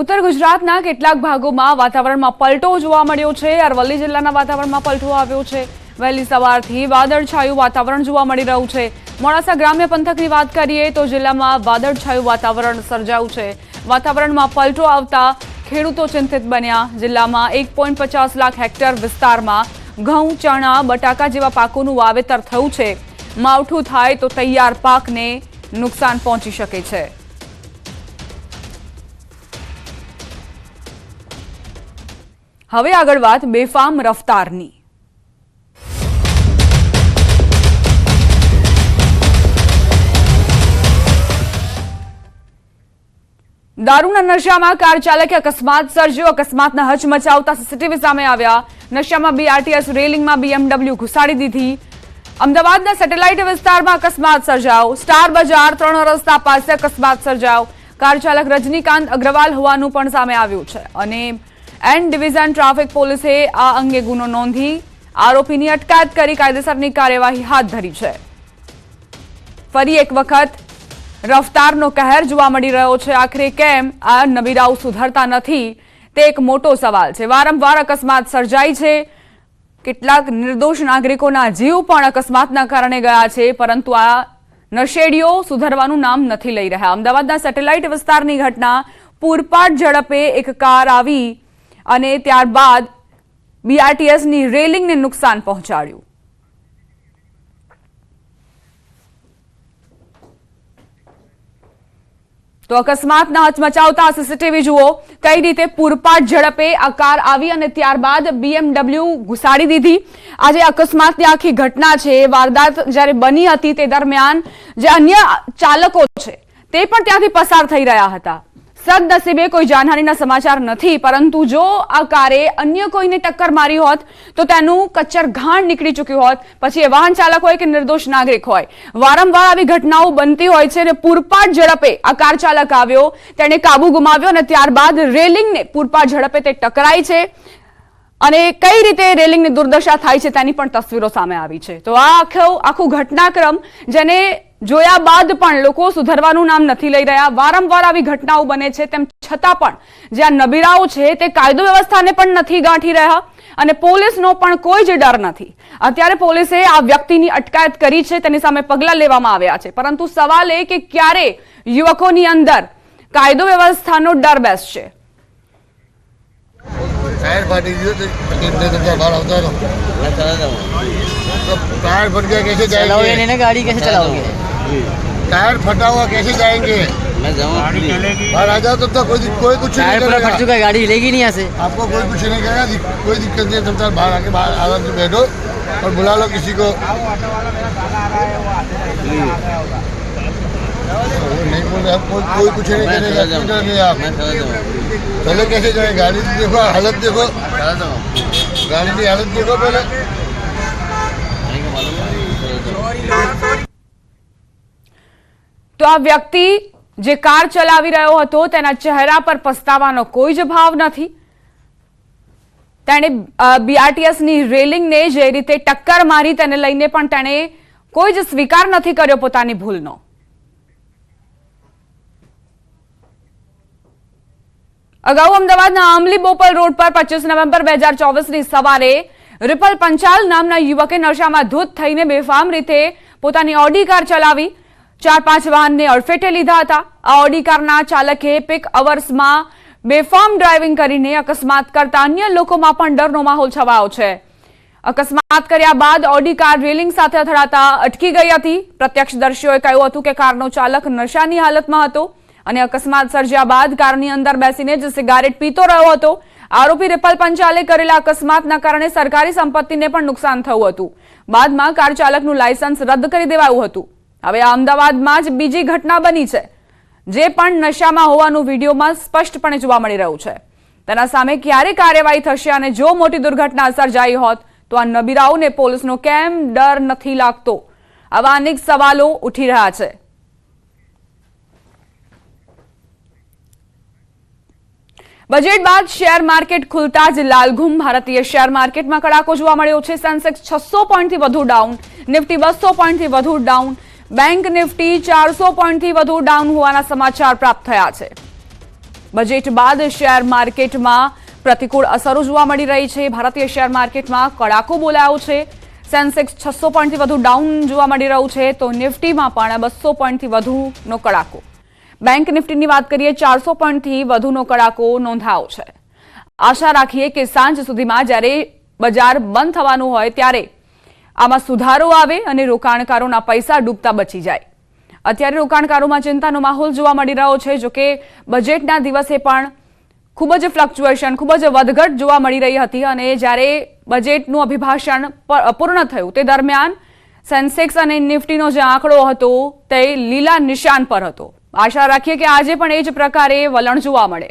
ઉત્તર ગુજરાતના કેટલાક ભાગોમાં વાતાવરણમાં પલટો જોવા મળ્યો છે. અરવલ્લી જિલ્લાના વાતાવરણમાં પલટો આવ્યો છે. વહેલી સવારથી વાદળછાયું વાતાવરણ જોવા મળી રહ્યું છે. મોડાસા ગ્રામ્ય પંથકની વાત કરીએ તો જિલ્લામાં વાદળછાયું વાતાવરણ સર્જાયું છે. વાતાવરણમાં પલટો આવતા ખેડૂતો ચિંતિત બન્યા. જિલ્લામાં એક લાખ હેક્ટર વિસ્તારમાં ઘઉં, ચણા, બટાકા જેવા પાકોનું વાવેતર થયું છે. માવઠું થાય તો તૈયાર પાકને નુકસાન પહોંચી શકે છે. હવે આગળ વાત બેફામ રફતારની. દારૂના નશામાં કાર ચાલકે અકસ્માત સર્જ્યો. અકસ્માતના હચમચાવતા સીસીટીવી સામે આવ્યા. નશામાં બીઆરટીએસ રેલિંગમાં બીએમડબલ્યુ ઘુસાડી દીધી. અમદાવાદના સેટેલાઇટ વિસ્તારમાં અકસ્માત સર્જાયો. સ્ટાર બજાર ત્રણ રસ્તા પાસે અકસ્માત સર્જાયો. કાર ચાલક રજનીકાંત અગ્રવાલ હોવાનું પણ સામે આવ્યું છે. અને એન ડિવિઝન ટ્રાફિક પોલીસે આ અંગે ગુનો નોંધી આરોપીની અટકાયત કરી કાયદેસરની કાર્યવાહી હાથ ધરી છે. ફરી એક વખત રફતારનો કહેર જોવા મળી રહ્યો છે. આખરે કેમ આ નબીરાઓ સુધરતા નથી તે એક મોટો સવાલ છે. વારંવાર અકસ્માત સર્જાય છે. કેટલાક નિર્દોષ નાગરિકોના જીવ પણ અકસ્માતના કારણે ગયા છે, પરંતુ આ નશેડીઓ સુધરવાનું નામ નથી લઈ રહ્યા. અમદાવાદના સેટેલાઇટ વિસ્તારની ઘટના પૂરપાટ ઝડપે એક કાર આવી અને ત્યારબાદ બીઆરટીએસની રેલિંગને નુકસાન પહોંચાડ્યું. તો અકસ્માતના હચમચાવતા સીસીટીવી જુઓ, કઈ રીતે પૂરપાટ ઝડપે આ કાર આવી અને ત્યારબાદ બીએમડબલ્યુ ઘુસાડી દીધી. આજે અકસ્માતની આખી ઘટના છે, વારદાત જ્યારે બની હતી તે દરમિયાન જે અન્ય ચાલકો છે, તે પણ ત્યાંથી પસાર થઈ રહ્યા હતા. સદનસીબે કોઈ જાનહાનિના સમાચાર નથી. પરંતુ જો આ કારે અન્ય કોઈને ટક્કર મારી હોત, તો તેનું કચ્છર ઘાણ નીકળી ચૂક્યું હોત. પછી એ વાહન ચાલક હોય કે નિર્દોષ નાગરિક હોય. વારંવાર આવી ઘટનાઓ બનતી હોય છે અને પૂરપાટ ઝડપે આ કાર ચાલક આવ્યો. તેણે કાબુ ગુમાવ્યો અને ત્યારબાદ રેલિંગને પૂરપાટ ઝડપે તે ટકરાય છે. અને કઈ રીતે રેલિંગની દુર્દશા થાય છે તેની પણ તસવીરો સામે આવી છે. તો આ આખો આખું ઘટનાક્રમ, જેને જોયા બાદ પણ લોકો સુધરવાનું નામ નથી લઈ રહ્યા. વારંવાર આવી ઘટનાઓ બને છે તેમ છતાં પણ જે નબીરાઓ છે તે કાયદો વ્યવસ્થાને પણ નથી ગાંઠી રહ્યા અને પોલીસનો પણ કોઈ જ ડર નથી. અત્યારે પોલીસે આ વ્યક્તિની અટકાયત કરી છે તેની સામે પગલાં લેવામાં આવ્યા છે. પરંતુ સવાલ એ કે ક્યારે યુવકોની અંદર કાયદો વ્યવસ્થાનો ડર બેસશે? ટાયર ફાટી ગયો ગાડી કેસે ચલાવોગે तो टायर फट हुआ कैसे जाएँगे? मैं बाहर आ जाओ तब तक कोई कोई कुछ नहीं टायर फट चुका है गाड़ी हिलेगी नहीं यहाँ से। आपको कोई कुछ नहीं करेगा कोई दिक्कत नहीं है तब तक बाहर आके बाहर आराम से बैठो और बुला लो किसी को। नहीं बोल रहे आप कोई कोई कुछ नहीं करेगा चला क्यों जाऊँ। आप। चला कैसे जाए गाड़ी की देखो हालत देखो। गाड़ी की हालत देखो पहले। તો આ વ્યક્તિ જે કાર ચલાવી રહ્યો હતો, તેના ચહેરા પર પસ્તાવાનો કોઈ જ ભાવ નથી. તેણે બીઆરટીએસની રેલિંગને જે રીતે ટક્કર મારી, તેને લઈને પણ તેણે કોઈ જ સ્વીકાર નથી કર્યો પોતાની ભૂલનો. અગાઉ અમદાવાદના આમલી બોપલ રોડ પર પચીસ નવેમ્બર બે હજાર ચોવીસની સવારે રિપલ પંચાલ નામના યુવકે નશામાં ધૂત થઈને બેફામ રીતે પોતાની ઓડી કાર ચલાવી ચાર પાંચ વાહનને અડફેટે લીધા હતા. આ ઓડી કારના ચાલકે પીક અવર્સમાં બેફામ ડ્રાઇવિંગ કરીને અકસ્માત કરતા અન્ય લોકોમાં પણ ડરનો માહોલ છવાયો છે. અકસ્માત કર્યા બાદ ઓડી કાર રેલિંગ સાથે અથડાતા અટકી ગઈ હતી. પ્રત્યક્ષદર્શીઓએ કહ્યું હતું કે કારનો ચાલક નશાની હાલતમાં હતો અને અકસ્માત સર્જ્યા બાદ કારની અંદર બેસીને જ સિગારેટ પીતો રહ્યો હતો. આરોપી રિપલ પંચાલે કરેલા અકસ્માતના કારણે સરકારી સંપત્તિને પણ નુકસાન થયું હતું. બાદમાં કાર ચાલકનું લાયસન્સ રદ કરી દેવાયું હતું. હવે અમદાવાદમાં જ બીજી ઘટના બની છે, જે પણ નશામાં હોવાનું વિડીયોમાં સ્પષ્ટપણે જોવા મળી રહ્યું છે. તેના સામે ક્યારે કાર્યવાહી થશે અને જો મોટી દુર્ઘટના સર્જાઈ હોત, તો આ નબીરાઓને પોલીસનો કેમ ડર નથી લાગતો? આવા અનેક સવાલો ઉઠી રહ્યા છે. બજેટ બાદ શેર માર્કેટ ખુલતા જ લાલઘુમ ભારતીય શેર માર્કેટમાં કડાકો જોવા મળ્યો છે. સેન્સેક્સ છસો પોઈન્ટથી વધુ ડાઉન, નિફ્ટી બસો પોઈન્ટથી વધુ ડાઉન બેંક નિફ્ટી ચારસો પોઈન્ટથી વધુ ડાઉન હોવાના સમાચાર પ્રાપ્ત થયા છે. બજેટ બાદ શેર માર્કેટમાં પ્રતિકૂળ અસરો જોવા મળી રહી છે. ભારતીય શેર માર્કેટમાં કડાકો બોલાયો છે. સેન્સેક્સ છસો પોઈન્ટથી વધુ ડાઉન જોવા મળી રહ્યું છે. તો નિફ્ટીમાં પણ બસો પોઈન્ટથી વધુનો કડાકો. બેંક નિફ્ટીની વાત કરીએ, ચારસો પોઈન્ટથી વધુનો કડાકો નોંધાયો છે. આશા રાખીએ કે સાંજ સુધીમાં જ્યારે બજાર બંધ થવાનું હોય ત્યારે આમાં સુધારો આવે અને રોકાણકારોના પૈસા ડૂબતા બચી જાય. અત્યારે રોકાણકારોમાં ચિંતાનો માહોલ જોવા મળી રહ્યો છે જોકે બજેટના દિવસે પણ ખૂબ જ ફ્લક્ચ્યુએશન, ખૂબ જ વધઘટ જોવા મળી રહી હતી અને જ્યારે બજેટનું અભિભાષણ પૂર્ણ થયું, તે દરમિયાન સેન્સેક્સ અને નિફ્ટીનો જે આંકડો હતો તે લીલા નિશાન પર હતો. આશા રાખીએ કે આજે પણ એ જ પ્રકારે વલણ જોવા મળે.